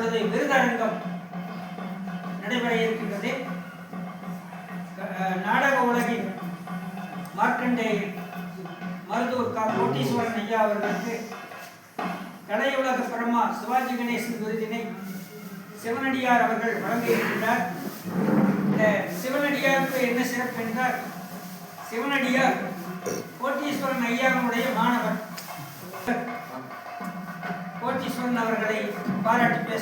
இப்பொழுது விருதரங்கம் நடைபெற இருக்கின்றது. நாடக உலகின் மார்க்கண்டே மருத்துவர் கா. கோட்டீஸ்வரன் ஐயா அவர்களுக்கு கலையுலக பிரம்மா சிவாஜி கணேசன் விருதினை சிவனடியார் அவர்கள் வழங்க இருக்கின்றார். இந்த சிவனடியாருக்கு என்ன சிறப்பு என்றால் சிவனடியார் கோட்டீஸ்வரன் ஐயாவுடைய மாணவர். கோட்டீஸ்வரன் அவர்களை பாராட்டி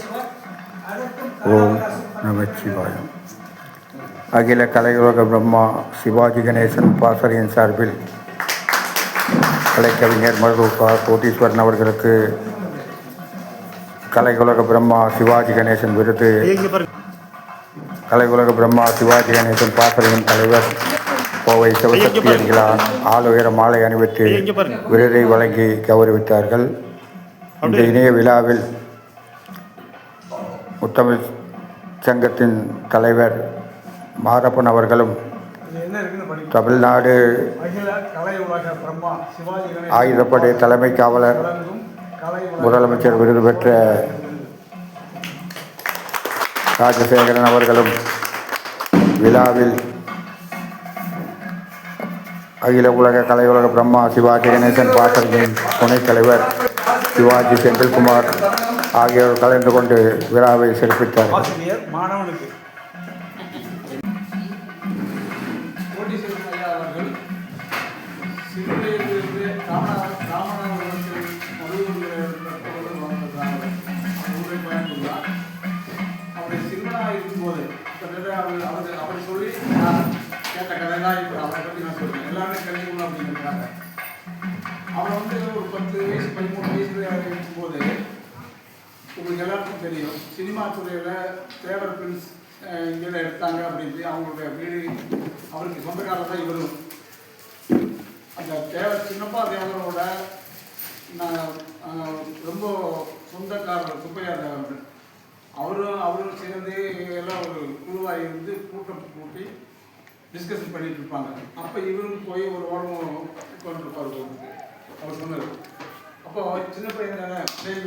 அதற்கும் ஓம் நமச்சிவாயம் அகில கலையுலக பிரம்மா சிவாஜி கணேசன் பாசறையின் சார்பில் கலைக்கவிஞர் மருதுகா கோட்டீஸ்வரன் அவர்களுக்கு கலையுலக பிரம்மா சிவாஜி கணேசன் விருது. கலையுலக பிரம்மா சிவாஜி கணேசன் பாசறையின் தலைவர் கோவை சிவசக்தி அடிகளார் ஆளுயர மாலை அணிவித்து விருதை வழங்கி கௌரவித்தார்கள். இந்த இணைய விழாவில் முத்தமிழ் சங்கத்தின் தலைவர் மாரப்பன் அவர்களும் தமிழ்நாடு ஆயுதப்படை தலைமை காவலர் முதலமைச்சர் விருது பெற்ற ராஜசேகரன் அவர்களும் விழாவில் அகில உலக கலை உலக பிரம்மா சிவாஜி கணேசன் பாசறையின் துணைத் தலைவர் சிவாஜி செந்தில்குமார் ஆகியோர் கலந்து கொண்டு விழாவை சிறப்பித்தார். சொல்லி கேட்ட இப்போ அவரை பற்றி நான் சொல்றேன். எல்லாமே அப்படின்னு அப்படிங்கிறதுக்காக. அவரை வந்து ஒரு பத்து வயசு பதிமூணு உங்களுக்கு எல்லாருக்கும் தெரியும். சினிமா துறையில் தேவர் பிரின்ஸ் இதில் எடுத்தாங்க அப்படின்ட்டு அவங்களுடைய வீடு அவருக்கு சொந்தக்காரர் தான் இவரும். அந்த தேவர் சின்னப்பா தேவரோட நான் ரொம்ப சொந்தக்காரர் சுப்பையா தேவர் அவரும் அவரும் சேர்ந்து எல்லாம் ஒரு குழுவாக இருந்து கூட்டம் கூட்டி டிஸ்கஷன் பண்ணிட்டு இருப்பாங்க. அப்போ இவரும் போய் ஒரு ஓரம் கொண்டு இருப்பார் அவர் சொன்னார் அப்போ சின்ன பையன் தானே? சரி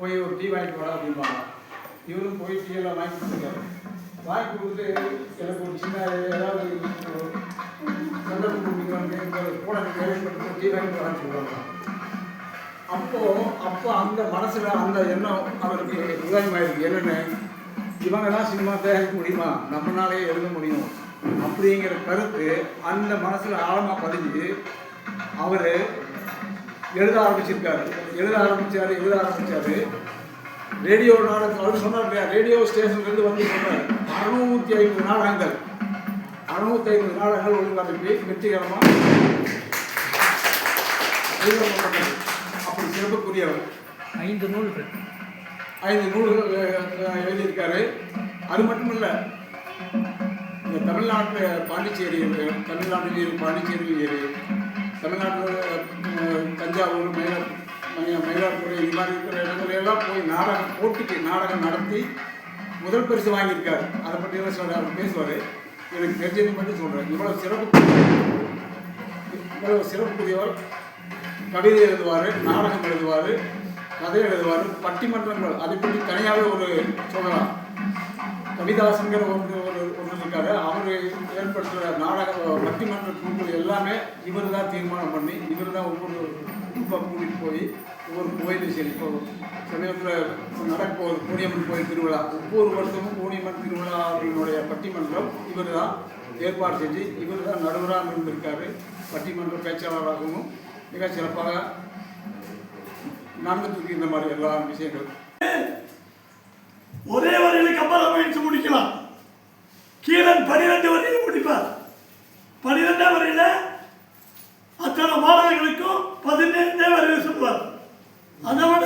போய் ஒரு டீ வாங்கிட்டு போடா அப்படிம்பாங்க. இவரும் போய் டீ எல்லாம் வாங்கி கொடுத்துருக்காரு வாங்கி கொடுத்து எனக்கு ஒரு சின்ன ஏதாவது சொந்த சந்தர்ப்பம் கூட கேள்விப்பட்டு டீ வாங்கிட்டு வாங்கி சொல்லுவாங்க. அப்போ அப்போ அந்த மனசில் அந்த எண்ணம் அவருக்கு உதயமாயிருக்கு என்னென்ன? தான் சினிமா தயாரிக்க முடியுமா? நம்மளாலே எழுத முடியும். அப்படிங்கிற கருத்து அந்த மனசில் ஆழமாக பதிஞ்சு அவர் எழுத ஆரம்பிச்சிருக்காரு. எழுத ஆரம்பிச்சாரு எழுத ஆரம்பிச்சாரு ரேடியோ நாடகம் அவர் சொன்னார் இல்லையா ரேடியோ ஸ்டேஷன்லேருந்து வந்து சொன்னார் அறுநூத்தி ஐம்பது நாடகங்கள் அறுநூத்தி ஐம்பது நாடகங்கள் ஒழுங்கமைப்பி வெற்றிகரமாக அப்படி சிறப்புக்குரியவர் ஐந்து நூல்கள் ஐந்து நூல்கள் எழுதியிருக்காரு அது மட்டும் இல்லை இந்த தமிழ்நாட்டில் பாண்டிச்சேரி. தமிழ்நாட்டில் பாண்டிச்சேரியில். தமிழ்நாட்டில் தஞ்சாவூர் மயிலா மயிலா- மயிலாடுதுறை இந்த மாதிரி இருக்கிற இடங்களெல்லாம் போய் நாடகம் போட்டிக்கு நாடகம் நடத்தி முதல் பரிசு வாங்கியிருக்காரு. அதை பற்றி சொல்கிறார் சொல்ல அவர் பேசுவார். எனக்கு தெரிஞ்சது மட்டும் சொல்கிறேன் இவ்வளோ சிறப்பு இவ்வளோ சிறப்புக்குரியவர் கவிதை எழுதுவார் நாடகம் எழுதுவார் கதை எழுதுவார் பட்டிமன்றங்கள் அதை பற்றி தனியாகவே ஒரு சொல்லலாம். கவிதாசங்கிற ஒரு இருக்காரு அவர் ஏற்படுத்துகிற நாடக பட்டிமன்ற குழு எல்லாமே இவர் தான் தீர்மானம் பண்ணி இவர் தான் ஒவ்வொரு குடும்பம் கூட்டிகிட்டு போய் ஒவ்வொரு கோயிலும் சரி இப்போ சமயத்தில் நடக்க போகுது பூனியம்மன் கோயில் திருவிழா. ஒவ்வொரு வருஷமும் பூனியம்மன் அவர்களுடைய பட்டிமன்றம் இவர் தான் ஏற்பாடு செஞ்சு இவர் தான் நடுவராக இருந்திருக்காரு. பட்டிமன்ற பேச்சாளராகவும் மிக சிறப்பாக நடந்துட்டு இருக்கு இந்த மாதிரி எல்லா விஷயங்கள் ஒரே வரையில் கப்பல் பயிற்சி முடிக்கலாம் கீழன் பனிரெண்டு வரையில் முடிப்பார் பனிரெண்டாம் வரையில் அத்தனை மாணவர்களுக்கும் பதினெண்டே வரையில் சொல்லுவார் அதை விட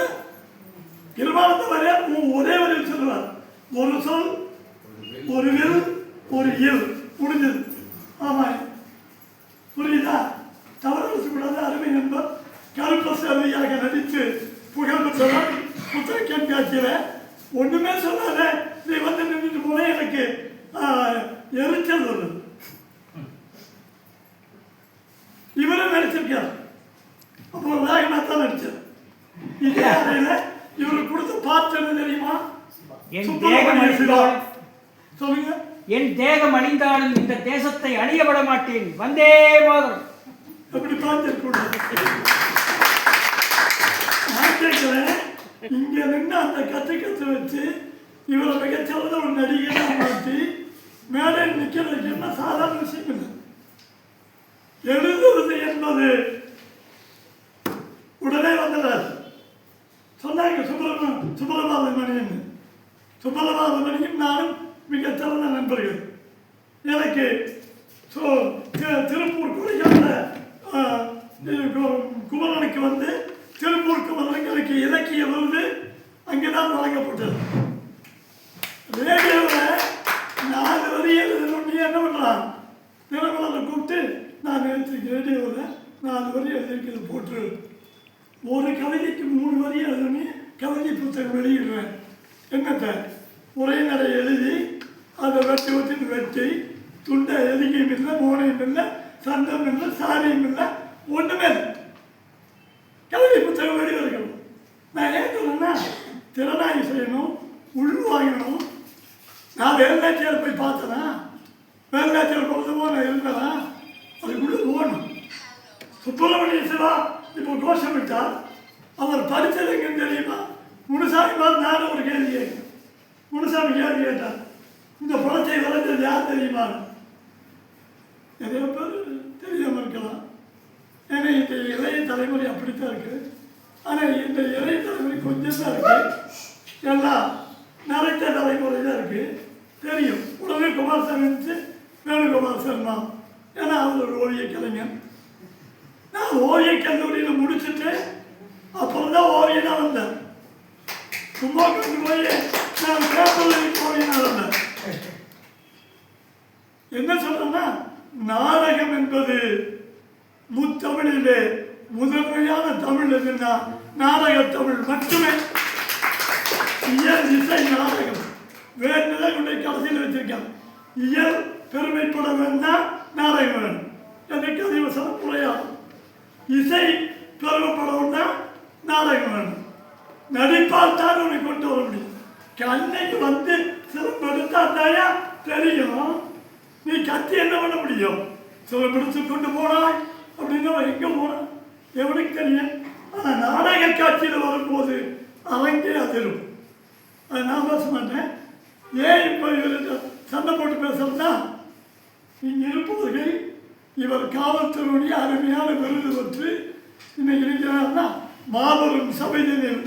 இருபாலத்தை வரைய ஒரே வரையில் சொல்லுவார் ஒரு சொல் ஒரு வில் ஒரு இல் முடிஞ்சது ஆமாம் புரியுதா தவறு கூடாது அருமை நண்பர் கருப்பசாமியாக நடித்து புகழ் பெற்றவர் புத்தக கண்காட்சியில் ஒண்ணுமே சொல்லாத நீ வந்து நின்றுட்டு போன எனக்கு ஆஹ், எரிச்சல் வருது இவரும் நடிச்சிருக்கார் அப்புறம் வேகமாக தான் நடிச்சார் இதே அறையில் இவருக்கு கொடுத்த பாட்டு என்ன தெரியுமா என் தேகம் அழிந்தாலும் சொல்லுங்க. என் தேகம் அழிந்தாலும் இந்த தேசத்தை அழிய விட மாட்டேன். வந்தே மாதரம். அப்படி கேட்கிறேன் இங்க நின்று அந்த கத்து கத்து வச்சு இவரை மிகச்சிறந்த ஒரு நடிகனா மாற்றி மேலே நிற்கிறது என்ன சாதாரண விஷயம் இல்லை. எழுதுவது என்பது உடனே வந்தவர் சொன்னாங்க சுப்பிரம சுப்பிரபாத மணியன் சுப்பிரபாத மணியும் நானும் மிகச்சிறந்த நண்பர்கள். எனக்கு ஸோ திருப்பூர் கொலைக்கான குமரனுக்கு வந்து திருப்பூர் குமரனுக்கு எனக்கு இலக்கிய விருது அங்கே தான் வழங்கப்பட்டது ரேடியோவில் நாலு வரி எழுதணும் நீ என்ன பண்ணலாம் தினமலரை கூப்பிட்டு நான் எழுதி ரேடியோவில் நாலு வரி எழுதியிருக்கிறது போட்டு ஒரு கவிதைக்கு மூணு வரி எழுதுனே கவிதை புத்தகம் வெளியிடுவேன் என்னத்தை உரைநடை எழுதி அதை வெட்டி ஊற்றி வெட்டி துண்டை எதுக்கையும் இல்லை மோனையும் இல்லை சந்தம் இல்லை சாரியும் இல்லை ஒன்றுமே இல்லை கவிதை புத்தகம் வெளிவருக்கணும் நான் ஏன் சொல்லுன்னா திறனாய்வு செய்யணும் உள்வாங்கணும் நான் போய் பார்த்தனா வேலைநாட்டியார் பொழுதுமோ நான் இருந்தேனா அதுக்குள்ளே போகணும். சுப்பிரமணிய சிவா இப்போ கோஷம் விட்டார். அவர் படித்தது எங்கன்னு தெரியுமா? முனுசாமி மாதிரி நானும் ஒரு கேள்வி கேட்கிறேன் முனுசாமி கேள்வி கேட்டார். இந்த படத்தை வளர்த்தது யார் தெரியுமா? நிறைய பேர் தெரியாமல் இருக்கலாம். ஏன்னா இந்த இளைய தலைமுறை அப்படித்தான் இருக்குது ஆனால் இந்த இளைய தலைமுறை கொஞ்சம் தான் இருக்குது எல்லாம் நிறைய தலைமுறை தான் இருக்குது தெரியும். உடனே குமாரசாமி இருந்துச்சு வேணுகுமார் சர்மா ஏன்னா அவர் ஒரு ஓவிய கலைஞன் நான் ஓவிய கல்லூரியில் முடிச்சுட்டு அப்புறம் தான் ஓவியனாக வந்தேன். சும்மா போய் நான் பேப்பரில் ஓவியனாக வந்தேன். என்ன சொல்றேன்னா நாடகம் என்பது முத்தமிழிலே முதன்மையான தமிழ் எதுன்னா நாடக தமிழ் மட்டுமே. இயல் இசை நாடகம். வேண்டுதல் கொண்டு கடைசியில் வச்சிருக்காங்க. இயல் பெருமைப்பட வேண்டாம் நாராயணன். வேணும் எனக்கு அதிவசனம் முறையாகும் இசை பெருமைப்படவும்னா நாடகம் வேணும் நடிப்பால் தான் உன்னை கொண்டு வர முடியும். கண்ணைக்கு வந்து சிறப்பெடுத்தா தாயா? தெரியும். நீ கத்தி என்ன பண்ண முடியும்? சிறப்பெடுத்து கொண்டு போனாய் அப்படின்னா எங்கே போனான்? எவனுக்கு தெரியும்? ஆனால் நாடக காட்சியில் வரும்போது அரங்கே அதிரும். அதை நான் பேச மாட்டேன். ஏன் இப்போ இவர் சண்டை போட்டு பேசுறதுனா இங்கே இருப்பவர்கள் இவர் காவல்துறையுடைய அருமையான விருது பெற்று இன்னைக்கு இருக்கிறார்னா மாபெரும் சபையினர்.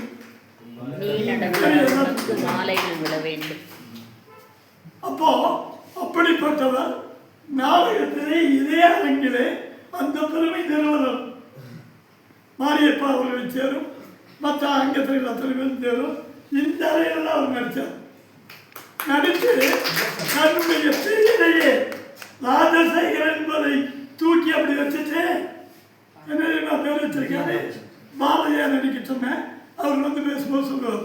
அப்போ அப்படிப்பட்டவர் நாடகத்திலே இதே அரங்கிலே அந்த பெருமை நிறுவனம் மாரியப்பா அவர்களை சேரும் மற்ற அங்கத்தில் பேரும் சேரும். இந்த அறையில் அவர் நடித்தார் நடித்து தன்னுடைய பிரியனையே ராஜசேகர் என்பதை தூக்கி அப்படி வச்சுட்டு என்ன பேர் வச்சிருக்காரு? பாரதியா நடிக்க சொன்னேன் அவர் வந்து பேசும்போது சொல்லுவார்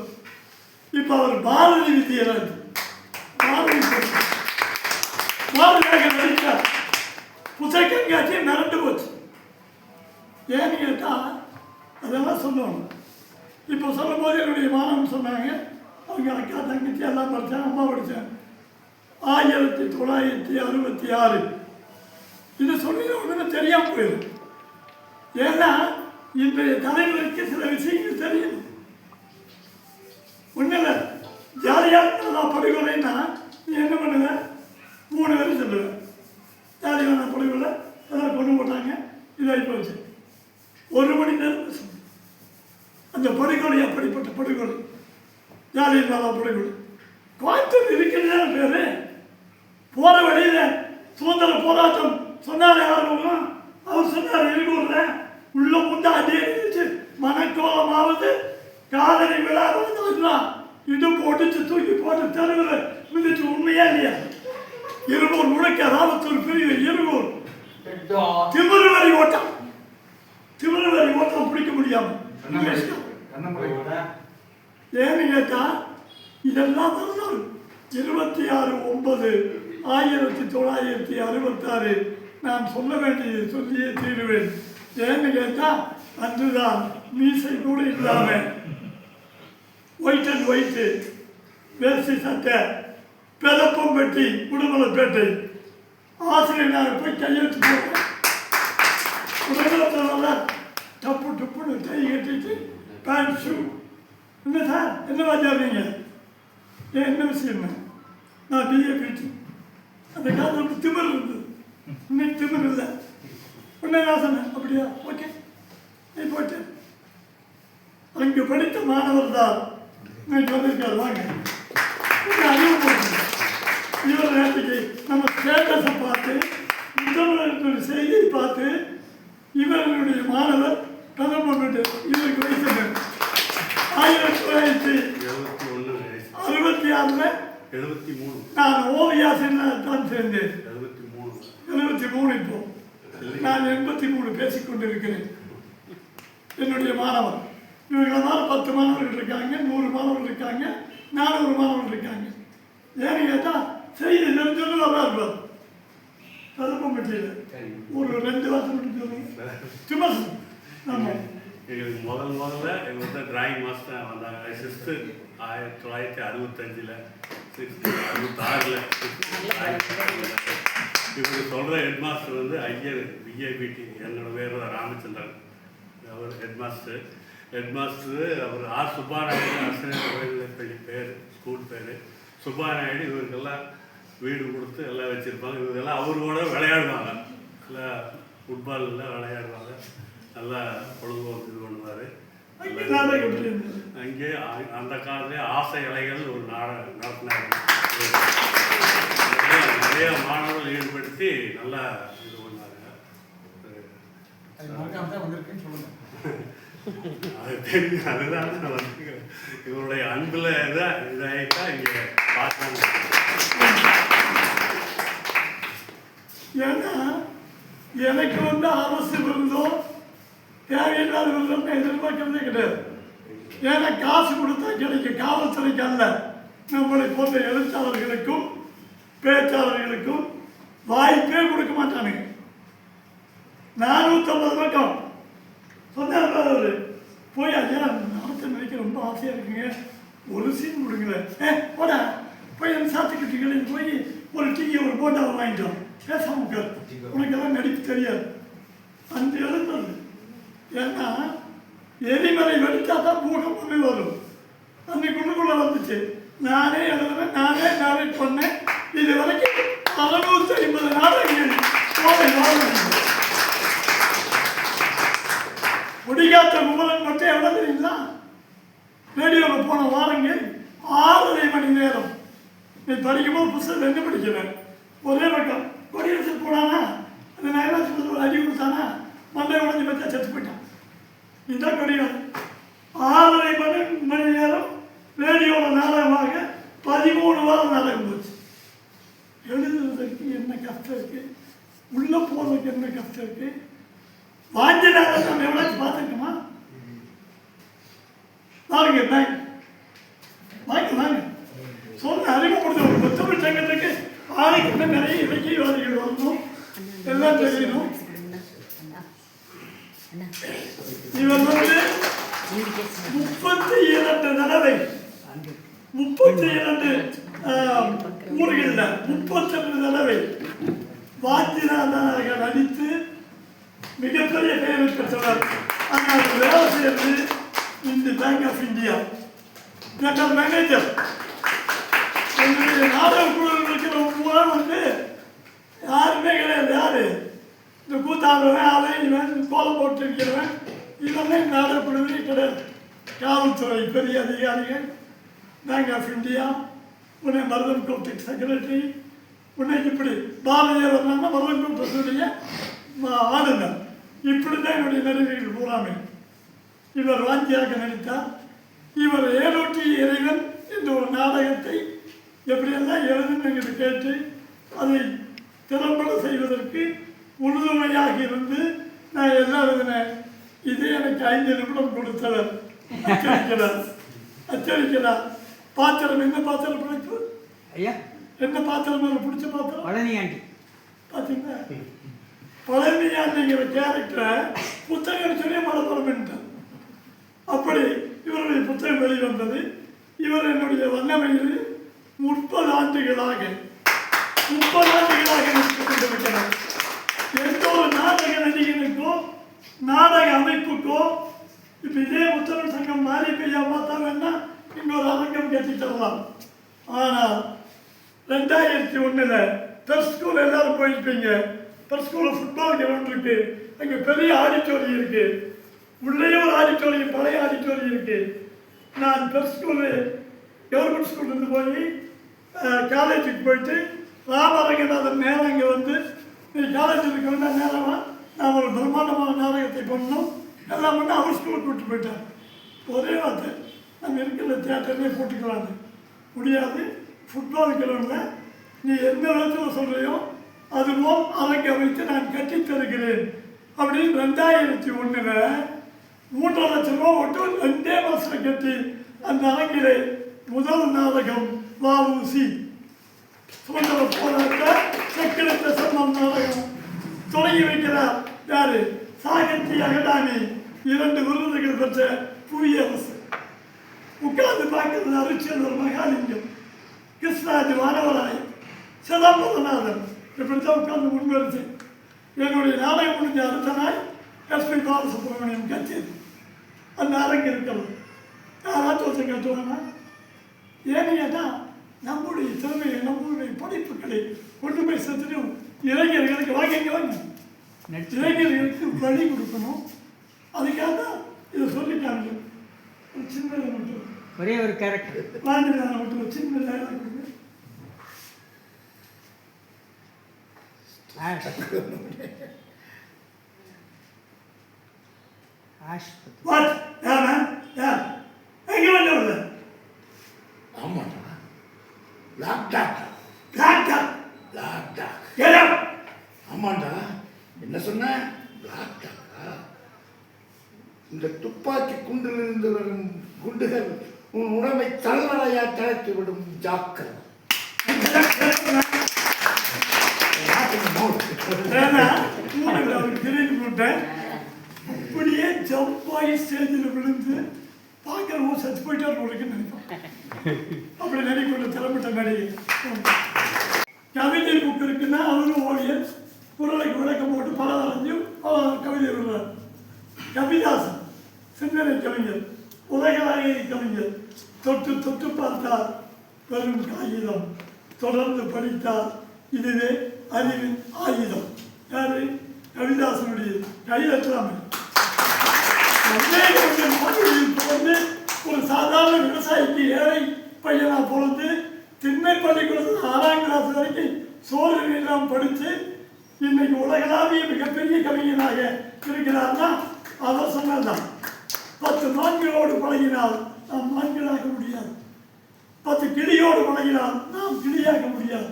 இப்போ அவர் பாரதி விஜயராஜ் பாரதி வித்யராஜ். பாரதியாக நடித்தார் புத்தகம் காட்சி மிரண்டு போச்சு. ஏன்னு கேட்டால் அதெல்லாம் சொல்லணும். இப்போ சொல்லும்போது என்னுடைய மாணவன் சொன்னாங்க அவங்க அக்கா தங்கச்சி எல்லாம் படித்தேன் அம்மா படித்தேன் ஆயிரத்தி தொள்ளாயிரத்தி அறுபத்தி ஆறு. இது சொல்லி உடனே தெரியாமல் போயிடும். ஏன்னா இன்றைய தலைவருக்கு சில விஷயங்கள் தெரியும். ஒன்றில் ஜாலியாக நல்லா படுகொலைன்னா நீ என்ன பண்ணுங்க மூணு பேரும் சொல்லுவேன் ஜாலியாக நான் படுகொலை எல்லாம் கொண்டு போட்டாங்க இதாகி போச்சு. ஒரு மணி நேரம் பேசணும் அந்த படுகொலை அப்படிப்பட்ட படுகொலை ஜாலியாக படுகொலை கோயம்புத்தூர் இருக்கிறதா பேர் போகிற வழியில் சுதந்திர போராட்டம் சொன்னார் யாரும் அவர் சொன்னார் இருக்கூர்ல உள்ள முந்தா அதே இருந்துச்சு மனக்கோலமாவது காதலி விழாதான் இது போட்டுச்சு தூக்கி போட்டு தெருவில் மிதிச்சு உண்மையா இல்லையா இருநூறு முழுக்க ராமத்தூர் பிரிவு இருநூறு திமிருவரி ஓட்டம் திமிருவரி ஓட்டம் பிடிக்க முடியாம ஏன்னு கேட்டா இதெல்லாம் வரலாறு இருபத்தி ஆறு ஒன்பது ஆயிரத்தி தொள்ளாயிரத்தி அறுபத்தாறு நான் சொல்ல வேண்டியது சொல்லியே தீருவேன். ஏன்னு கேட்டால் அன்றுதான் மீசை கூட இல்லாமல் ஒயிட் அண்ட் ஒயிட்டு வேஷ்டி சட்டை பெதப்பம்பட்டி உடுமலைப்பேட்டை. ஆசிரியர் நான் போய் கையெழுத்து போட்டேன் உடனே டப்பு டப்புன்னு கை கட்டிட்டு பேண்ட் ஷூ என்ன சார்? என்ன வாத்தியார் என்ன விஷயம் நான் பிஏ பிடி அந்த காலத்தில் திமிர் இருந்தது. இன்னைக்கு திமிர் இல்லை. உடனே நான் சொன்னேன். அப்படியா? ஓகே. நீ போட்டு அங்கு படித்த மாணவர் தான் இன்னைக்கு வந்திருக்காரு வாங்க கொஞ்சம் அறிமுகப்படுத்துங்க. இவர் நேற்றுக்கு நம்ம ஸ்டேட்டஸை பார்த்து முதல்வருடைய செய்தியை பார்த்து இவர்களுடைய மாணவர் கதம் பண்ணிட்டு இவருக்கு வயசு என்ன? ஆயிரத்தி தொள்ளாயிரத்தி எழுபத்தி ஒன்று அறுபத்தி ஆறில் எழுபத்தி மூணு நான் ஓவியாசிரியர் தான் சேர்ந்தேன் எழுபத்தி மூணு எழுபத்தி மூணு இப்போ நான் எண்பத்தி மூணு பேசிக்கொண்டிருக்கிறேன் என்னுடைய மாணவர் இவங்களெல்லாம் பத்து மாணவர்கள் இருக்காங்க நூறு மாணவர்கள் இருக்காங்க நானூறு மாணவர்கள் இருக்காங்க. ஏன்னு கேட்டால் செய்தி தெரிஞ்சது வரா இருப்பார் கதப்பம்பட்டியில் ஒரு ரெண்டு வருஷம் சொல்லுங்க. சொல்லுங்க. ஆமாம் எங்களுக்கு முதல் முதல்ல எங்கள் வந்து டிராயிங் மாஸ்டர் வந்தாங்க. சிக்ஸ்த்து ஆயிரத்தி தொள்ளாயிரத்தி அறுபத்தஞ்சில் சிக்ஸ்த்து அறுபத்தாறில் இவங்க சொல்கிற ஹெட் மாஸ்டர் வந்து ஐயர் விஏபிடி என்னோட பேர் ராமச்சந்திரன். அவர் ஹெட் மாஸ்டர் ஹெட் மாஸ்டர் அவர் ஆர் சுப்பாராயணு ஆசிரியர் பெரிய பேர் ஸ்கூல் பேர். சுப்பாராயணு இவருக்கெல்லாம் வீடு கொடுத்து எல்லாம் வச்சுருப்பாங்க. இவங்கெல்லாம் அவரோட விளையாடுவாங்க. நல்லா ஃபுட்பாலில் விளையாடுவாங்க. நல்லா பொழுதுபோக்கு இது பண்ணுவார். அங்கே அந்த காலத்திலே ஆசை இலைகள் ஒரு நாடகம் நடத்தினாங்க நிறைய நிறைய மாணவர்கள் ஈடுபடுத்தி நல்லா இது பண்ணாங்க. அது தான் தெரியும் அதுதான் நான் இவருடைய அன்பில் தான் இதாயிட்டா இங்கே பார்த்தாங்க ஏன்னா எனக்கு வந்து அரசு விருந்தோ தேவையில்லாத விருந்தோ எதிர்பார்க்கறதே கிடையாது. ஏன்னா காசு கொடுத்தா கிடைக்கும். காவல்துறைக்கு அல்ல. நம்மளை போன்ற எழுத்தாளர்களுக்கும் பேச்சாளர்களுக்கும் வாய்ப்பே கொடுக்க மாட்டானுங்க. நானூற்றம்பது பக்கம். சொன்னார் அவர். போய் ஐயா நாற்று நினைக்க ரொம்ப ஆசையாக இருக்குங்க. ஒரு சீன் கொடுங்கல ஏ போடா. போய் அந்த சாத்துக்கிட்டீங்களே போய் ஒரு டீயை ஒரு போட்டாவை வாங்கிட்டோம் பேசாம உட்கார். உனக்கெல்லாம் நடிப்பு தெரியாது. அந்த எழுந்தது ஏன்னா எரிமலை வெடித்தா தான் பூகம்பமே வரும். அன்னைக்கு உள்ளுக்குள்ள வந்துச்சு. நானே எழுதுனேன் நானே நானே பண்ணேன். இது வரைக்கும் அறுநூத்தி ஐம்பது நாடகங்கள். கோவை வாழ்க்கை முடிகாத்த குமரன் மட்டும் எவ்வளோ தெரியுங்களா ரேடியோவில் போன வாரங்க ஆறரை மணி நேரம். நீ படிக்கும்போது புஸ்தகம் ரெண்டு படிக்கிறேன் ஒரே பக்கம் கொடியரசு போனானா? அந்த நகராட்சி ஒரு அடி கொடுத்தானா? மண்டை உடஞ்சி பற்றி செத்து போயிட்டான். இதுதான் கொடியரசு ஆறரை மணி மணி நேரம் ரேடியோவில் நாடகமாக பதிமூணு வாரம் நாடகம் போச்சு. எழுதுறதுக்கு என்ன கஷ்டம் இருக்குது உள்ளே போகிறதுக்கு என்ன கஷ்டம் இருக்குது வாஞ்சினால நம்ம எவ்வளோச்சும் பார்த்துருக்கோமா? பாருங்க பேங்க் வாங்க வாங்க. சொன்ன அறிமுகப்படுத்த ஒரு கொத்தமிழ் சங்கத்துக்கு ஆளுக்கு என்ன நிறைய இலக்கியவாதிகள் வரணும் எல்லாம் தெரியணும் இவர் வந்து முப்பத்தி இரண்டு தடவை முப்பத்தி இரண்டு ஊர்களில் முப்பத்தி ரெண்டு தடவை வாத்தியநாதனாக அடித்து மிகப்பெரிய பெயரை பெற்றவர் ஆனால் வேலை செய்யறது இந்த bank of India general manager எங்களுடைய நாடக குழுவில் இருக்கிற பூரா வந்து யாருமே கிடையாது. யாரு? இந்த கூத்தாடுறவன் அவன் இவன் கோலம் போட்டு இருக்கிறவன் இவனே நாடக குழுவே கிடையாது. காவல்துறை பெரிய அதிகாரிகள் பேங்க் ஆஃப் இந்தியா உன்னை மருதன் கோப்டெக் செக்ரட்டரி உன்னைக்கு இப்படி பாரதிய வர்ணம்னா மருதன் கோப்டத்துடைய ஆளுநர். இப்படி தான் என்னுடைய நடிகர்கள் பூராமே. இவர் வாஞ்சியாக நடித்தார். இவர் ஏழூட்டி இறைவன் என்ற ஒரு நாடகத்தை எப்படியெல்லாம் எழுதுன்னு எங்கிட்ட கேட்டு அதை திறம்பட செய்வதற்கு உறுதுணையாக இருந்து நான் எல்லாம் எழுதினேன்? இது எனக்கு ஐந்து நிமிடம் கொடுத்தவர் அச்சடிக்கிறார். அச்சடிக்கிறார். பாத்திரம் என்ன பாத்திரம் பிடிப்பு? ஐயா. என்ன பாத்திரம்? பிடிச்ச பாத்திரம்? பழனி ஆண்டி. பார்த்தீங்களா பழனியாண்டிங்கிற கேரக்டரை புத்தகம் சொல்லி மறந்துடும் அப்படி இவருடைய புத்தகம் வெளிவந்தது இவர் என்னுடைய வண்ணமையில் முப்பது ஆண்டுகளாக முப்பது ஆண்டுகளாக கொண்டிருக்கிறார் எந்த ஒரு நாடக நடிகனுக்கோ நாடக அமைப்புக்கோ இப்போ இதே புத்தகம் சங்கம் மாறி பெய்யா பார்த்தாங்கன்னா இன்னொரு அரங்கம் கட்டி தரலாம் ஆனால் ரெண்டாயிரத்தி ஒன்றில் பெர் ஸ்கூல் எல்லாரும் போயிருப்பீங்க. பெர் ஸ்கூலில் ஃபுட்பால் கிரவுண்ட் இருக்குது அங்கே பெரிய ஆடிட்டோரியம் இருக்குது உள்ளேயே ஒரு ஆடிட்டோரியம் பழைய ஆடிட்டோரியம் இருக்குது நான் பெர் ஸ்கூலு கவர்மெண்ட் ஸ்கூல்லேருந்து போய் காலேஜுக்கு போயிட்டு ராமரங்கநாதன் நேரம் இங்கே வந்து நீ காலேஜுக்கு இருக்க வேண்டாம் நேரமாக நான் ஒரு பிரம்மாண்டமான நாடகத்தை பண்ணணும். எல்லாம் பண்ணி அவர் ஸ்கூலுக்கு கூப்பிட்டு போயிட்டேன் ஒரே வார்த்தை நம்ம இருக்கிற தேட்டர்லேயே போட்டுக்கலான்னு முடியாது. ஃபுட்பால் கிரவுண்டில் நீ எந்த விதத்தில் சொல்கிறியோ அதுபோல் அரங்க வைத்து நான் கட்டித்தருகிறேன் அப்படின்னு ரெண்டாயிரத்தி ஒன்றில் மூன்றரை லட்சம் ரூபா மட்டும் ரெண்டே மாதம் கட்டி அந்த அரங்கிலே முதல் நாடகம் வாவுசி சுதந்திர போராட்ட சக்கரத்த சம்மம் நாடகம். தொடங்கி வைக்கிறார் யாரு? சாகித்ய அகடாமி. இரண்டு விருதுகள் பெற்ற புவியரசு உட்கார்ந்து பார்க்கிறது அரிச்சந்தர் மகாலிங்கம். கிருஷ்ணாஜி மாணவராய். சிதம்பரநாதன். இப்படித்தான் உட்கார்ந்து முன்வரிசை என்னுடைய நாடகம் முடிஞ்ச அடுத்த நாள் எஸ்பி பாலசுப்ரமணியம் கச்சேரி அந்த அரங்கு இருக்கிறது. யாராச்சும் ஒருத்தன் கட்டுவாங்கன்னா ஏன்னு கேட்டால் நம்முடைய திறமையை நம்மளுடைய படைப்புகளை கொண்டு போய் சேர்த்துட்டு இளைஞர்களுக்கு வாங்க வாங்க. இளைஞர்களுக்கு வழி கொடுக்கணும். அதுக்காக தான் இதை சொல்லிட்டாங்க. ஒரு சின்ன மட்டும். ஒரே ஒரு கேரக்டர் வாங்கினாங்க மட்டும் சின்ன 아쉽다. 아쉽다. What? கிளம்பிட்ட திறமைட்ட கவிதை புக் இருக்குன்னா அவரும் ஓவியர் குரலுக்கு விளக்கம் போட்டு பல வரைஞ்சு கவிதை விடுறார் கவிதாசன் சிந்தனை கவிஞர் உலகளாகிய கவிஞர் தொட்டு தொட்டு பார்த்தார். வெறும் காகிதம் தொடர்ந்து படித்தார். இதுவே அறிவின் ஆயுதம். யாரு? கவிதாசனுடைய கைதட்டலாமை ஒரே ஒரு ஒரு சாதாரண விவசாயிக்கு ஏழை பையனா பிறந்து திண்ணை பள்ளிக்கூடத்தில் ஆறாம் கிளாஸ் வரைக்கும் சோறு நீளம் படித்து இன்னைக்கு உலகளாவிய மிகப்பெரிய கவிஞனாக இருக்கிறார்னா அவர் சொன்னதுதான். பத்து மான்களோடு பழகினால் நாம் மான்களாக முடியாது. பத்து கிளியோடு பழகினால் நாம் கிளியாக முடியாது.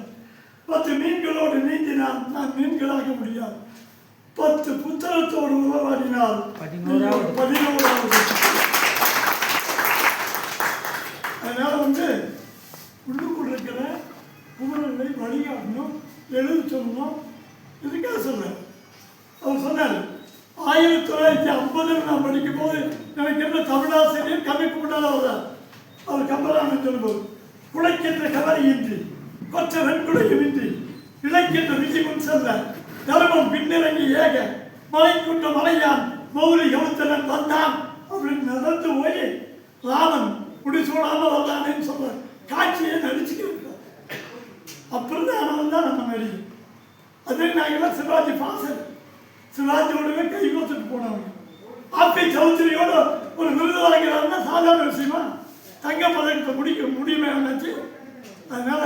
பத்து மீன்களோடு நீந்தினால் நாம் மீன்களாக முடியாது. பத்து புத்தகத்தோடு உறவாடினால் பதினோராவது. அதனால் அதனால வந்து உள்ளுக்குள் இருக்கிற குமரனை வழிகாட்டணும் எழுத சொல்லணும். இதுக்காக சொன்னேன் அவர் சொன்னார் ஆயிரத்தி தொள்ளாயிரத்தி ஐம்பதில் நான் படிக்கும் போது எனக்கு என்ன தமிழாசிரியர் கவிக்கு முன்னால் வர்றார். அவர் கம்பராமன் சொல்லும்போது குலைக்கின்ற கவலையின்றி கொற்ற வெண்குடையுமின்றி இழைக்கின்ற விதி முன் செல்ல தர்மம் பின்னிறங்கி ஏக மலைக்குன்ற மலையான் மௌரி எழுத்தனன் வந்தான். அப்படின்னு நடந்து போய் ராமன் முடிசூடாமல் வந்தானேன்னு சொல்ற காட்சியை நடிச்சுக்கிட்டு அப்புறம் தான் நம்ம நடிகை. அதே நாங்களாம் சிவாஜி பாசன். சிவாஜியோடவே கை கோத்துட்டு போனவங்க. ஆப்பி சௌத்ரியோட ஒரு விருது வாங்கிறாருன்னா சாதாரண விஷயமா தங்க பதக்கத்தை முடிக்க முடியுமே நினைச்சு அதனால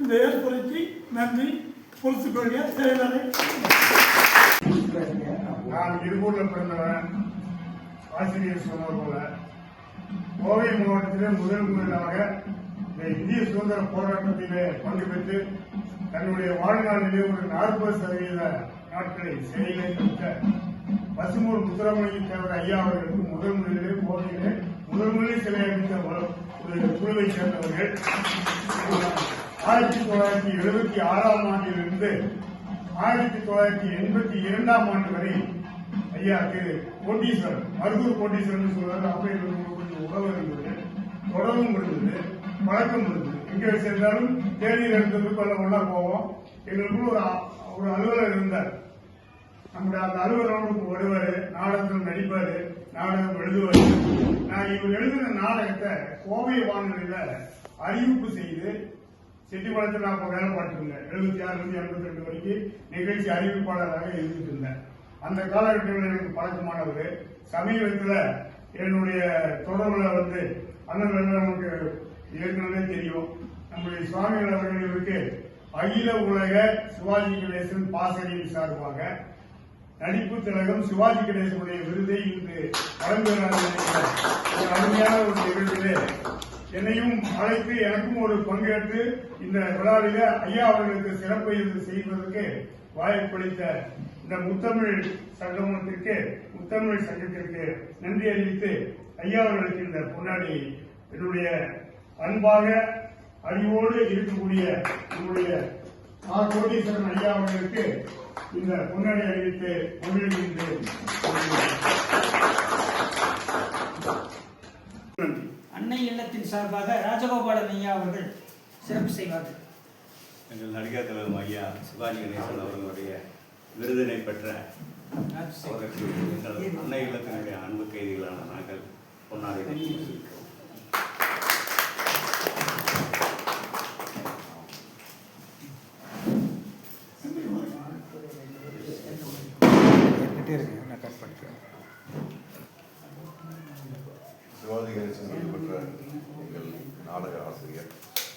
இந்த ஏற்புரைக்கு நன்றி. பொறுத்துக்கொள்க செயலரை நான். இருகூர்ல பிறந்தவன். ஆசிரியர் சொன்னது போல. கோவை மாவட்டத்திலே முதல் முதலாக இந்த இந்திய சுதந்திர போராட்டத்திலே பங்கு பெற்று தன்னுடைய வாழ்நாளிலே ஒரு நாற்பது சதவீத நாட்களை சிறையிலே கழித்த பசுமூர் முத்துராமலிங்க தேவர் ஐயா அவர்களுக்கு முதல் முதலிலே கோவையிலே முதல் முதலில் சிலை அமைத்த ஒரு குழுவை சேர்ந்தவர்கள். ஆயிரத்தி தொள்ளாயிரத்தி எழுபத்தி ஆறாம் ஆண்டிலிருந்து ஆயிரத்தி தொள்ளாயிரத்தி எண்பத்தி இரண்டாம் ஆண்டு வரை ஐயா திரு கோட்டீஸ்வரன் மருதூர் கோட்டீஸ்வரன் சொல்வார் அப்படி உறவு இருந்தது தொடர்பும் இருந்தது பழக்கம் இருந்தது எங்கே சென்றாலும் தேநீர் எடுத்து கொள்ள ஒன்றா போவோம். எங்களுக்குள்ள ஒரு ஒரு அலுவலர் இருந்தார். நம்முடைய அந்த அலுவலர்களுக்கு வருவாரு நாடகத்தில் நடிப்பாரு நாடகம் எழுதுவாரு. நான் இவர் எழுதின நாடகத்தை கோவை வானொலியில அறிவிப்பு செய்து செட்டிப்பாளையத்தில் நான் அப்போ வேலை பார்த்துருந்தேன். எழுபத்தி ஆறுல எண்பத்தி ரெண்டு வரைக்கும் நிகழ்ச்சி அறிவிப்பாளராக இருந்துட்டு இருந்தேன். அந்த காலகட்டத்தில் எனக்கு பழக்கமானவர். சமீபத்தில் என்னுடைய தொடர்புல வந்து அண்ணன் நமக்கு ஏற்கனவே தெரியும். நம்முடைய சுவாமிகள் அவர்களுக்கு அகில உலக சிவாஜி கணேசன் பாசறையில் சார்பாக நடிப்பு திலகம் சிவாஜி கணேசனுடைய விருதை இன்று வழங்குகிறார்கள் ஒரு அருமையான ஒரு நிகழ்ச்சியிலே என்னையும் அழைத்து எனக்கும் ஒரு பங்கேற்று இந்த விழாவில ஐயா அவர்களுக்கு சிறப்பு செய்வதற்கு வாய்ப்பளித்த இந்த முத்தமிழ் சங்கமத்திற்கு முத்தமிழ் சங்கத்திற்கு நன்றி அறிவித்து ஐயா அவர்களுக்கு இந்த பொன்னாடி என்னுடைய அன்பாக அறிவோடு இருக்கக்கூடிய நம்முடைய ஆ கோடீஸ்வரன் ஐயா அவர்களுக்கு இந்த பொன்னாடி அறிவித்து நன்றி அன்னை இல்லத்தின் சார்பாக ராஜகோபாலன் ஐயா அவர்கள் சிறப்பு செய்வார்கள். எங்கள் நடிகர் தலைவர் ஐயா சிவாஜி கணேசன் அவர்களுடைய விருதினை பெற்ற அவருக்கு எங்கள் அன்னை இல்லத்தினுடைய அன்பு கைதிகளான நாங்கள் கட் பண்ணிக்கிறேன். சிவாஜி கணேசன் பெற்ற எங்கள் நாடக ஆசிரியர்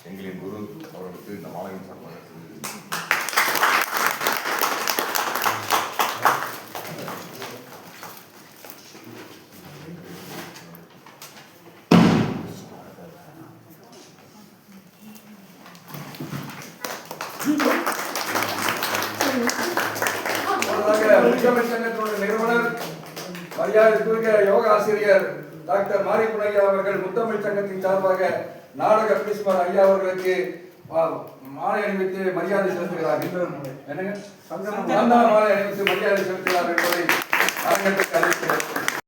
எங்களின் குரு அவர்களுக்கு இந்த மாலையின் சார்பாக சிறிது முன்னதாக முத்தமிழ் சங்கத்தினுடைய நிறுவனர் மரியாதைக்குரிய யோக ஆசிரியர் டாக்டர் மாரிமுன் ஐயா அவர்கள் முத்தமிழ் சங்கத்தின் சார்பாக பிரின்சிபல் ஐயா அவர்களுக்கு மாலை அணிவித்து மரியாதை செலுத்துகிறார்கள் மாலை அணிவித்து மரியாதை செலுத்துகிறார் என்பதை அரங்கத்துக்கு